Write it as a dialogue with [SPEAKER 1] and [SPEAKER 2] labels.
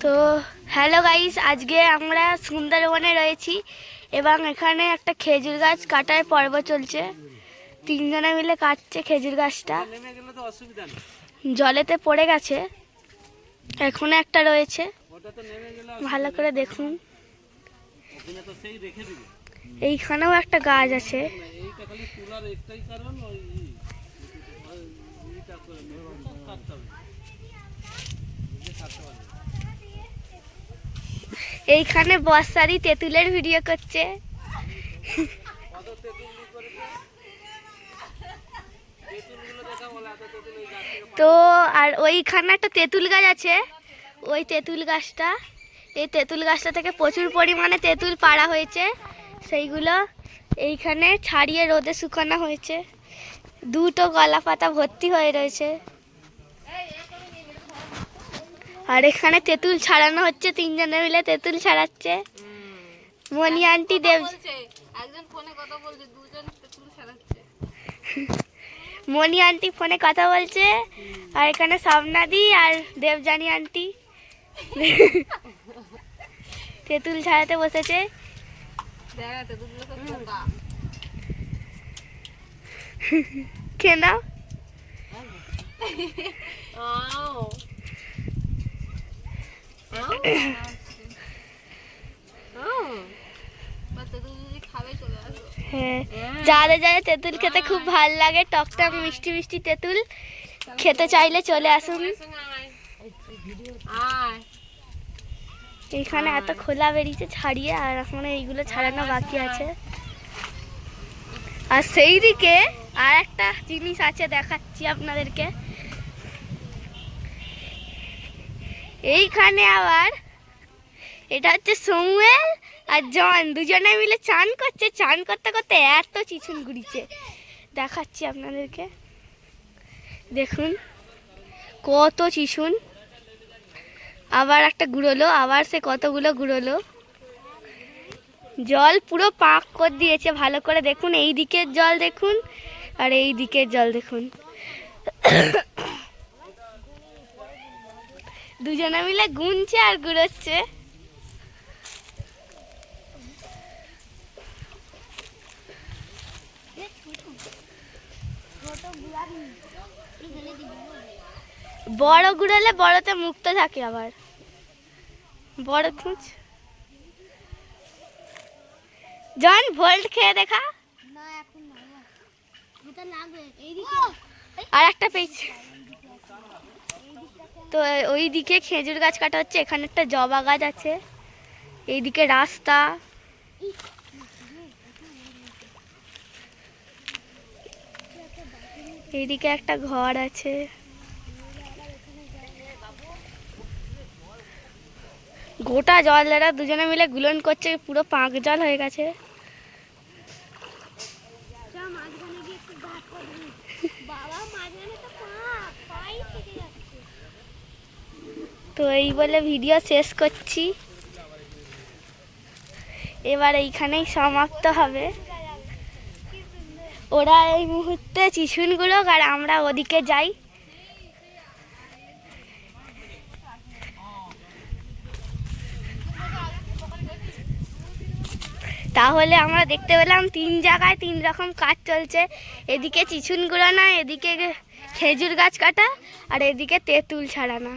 [SPEAKER 1] তো hello guys, আজকে আমরা সুন্দরবনে রয়েছি এবং এখানে একটা খেজুর গাছ কাটার পর্ব চলছে। তিনজনে মিলে কাটছে খেজুর গাছটা। জলেতে পড়ে গেছে। এখনও একটা রয়েছে। ভালো করে দেখুন। এইখানেও একটা গাছ আছে।
[SPEAKER 2] কারণ ওই ই- ওই ইটা করে সব কাটতে হবে নিজে কাটতে পারবে না।
[SPEAKER 1] এইখানে বর্ষারি তেঁতুলের ভিডিও করছে। তো আর ওইখানে একটা তেঁতুল গাছ আছে, ওই তেঁতুল গাছটা, এই তেঁতুল গাছটা থেকে প্রচুর পরিমাণে তেঁতুল পাড়া হয়েছে। সেইগুলো এইখানে ছাড়িয়ে রোদে শুকানো হয়েছে। দুটো গলা পাতা ভর্তি হয়ে রয়েছে। আর এখানে তেঁতুল ছাড়ানো হচ্ছে তিনজনে মিলে তেঁতুল ছাড়াচ্ছে। মনি আন্টি দেব
[SPEAKER 3] একজন ফোনে কথা বলছে দুজন তেঁতুল ছাড়াচ্ছে।
[SPEAKER 1] মনি আন্টি ফোনে কথা বলছে আর এখানে স্বপ্নাদি আর দেবজানি আন্টি। তেঁতুল ছাড়াতে বসেছে।
[SPEAKER 3] দেখা তেঁতুলগুলো সব পোকা
[SPEAKER 1] কেন
[SPEAKER 3] আও বা তেঁতুল যদি খাবে চলে আসো
[SPEAKER 1] হ্যাঁ। যাদের তেঁতুল খেতে খুব ভালো লাগে, টক টক, মিষ্টি মিষ্টি তেঁতুল খেতে চাইলে চলে আসুন। এখানে এত খোলা বেরিয়েছে ছাড়িয়ে, আর এখন এইগুলো ছাড়ানো বাকি আছে। আর সেই দিকে আর একটা জিনিস আছে দেখাচ্ছি আপনাদেরকে। এইখানে আবার এটা হচ্ছে সমুয়েল আর জন, দুজনে মিলে চান করছে, চান করতে করতে এত চিছুন ঘুরিছে দেখাচ্ছি আপনাদেরকে। দেখুন, কত চিছুন। আবার একটা গুঁড়োলো আবার সে কতগুলো গুঁড়োলো জল পুরো পাক করে দিয়েছে, ভালো করে। দেখুন এই দিকের জল দেখুন, আর এই দিকের জল দেখুন। দুজনে মিলে গুনছে আর গুঁড়োচ্ছে। বড় গুঁড়োলে বড়তে মুক্ত থাকে আবার। বড় খুঁজ জন ভোল্ট খেয়ে দেখা। আর একটা পেয়েছে। তো ওই দিকে খেজুর গাছ কাটা হচ্ছে, এখানে একটা জবা গাছ আছে, এইদিকে রাস্তা। এইদিকে একটা ঘর আছে। গোটা জল দুজনে মিলে গুলন করছে, পুরো পাঁক জল হয়ে গেছে। তো এই বলে ভিডিও শেষ করছি। এবার এইখানেই সমাপ্ত হবে। ওরা এই মুহূর্তে চিছুনগুলো আর আমরা ওদিকে যাই। তাহলে আমরা দেখতে পেলাম তিন জায়গায় তিন রকম কাজ চলছে। এদিকে চিছুন গুঁড়ানো এদিকে খেজুর গাছ কাটা, আর এদিকে তেঁতুল ছাড়ানো।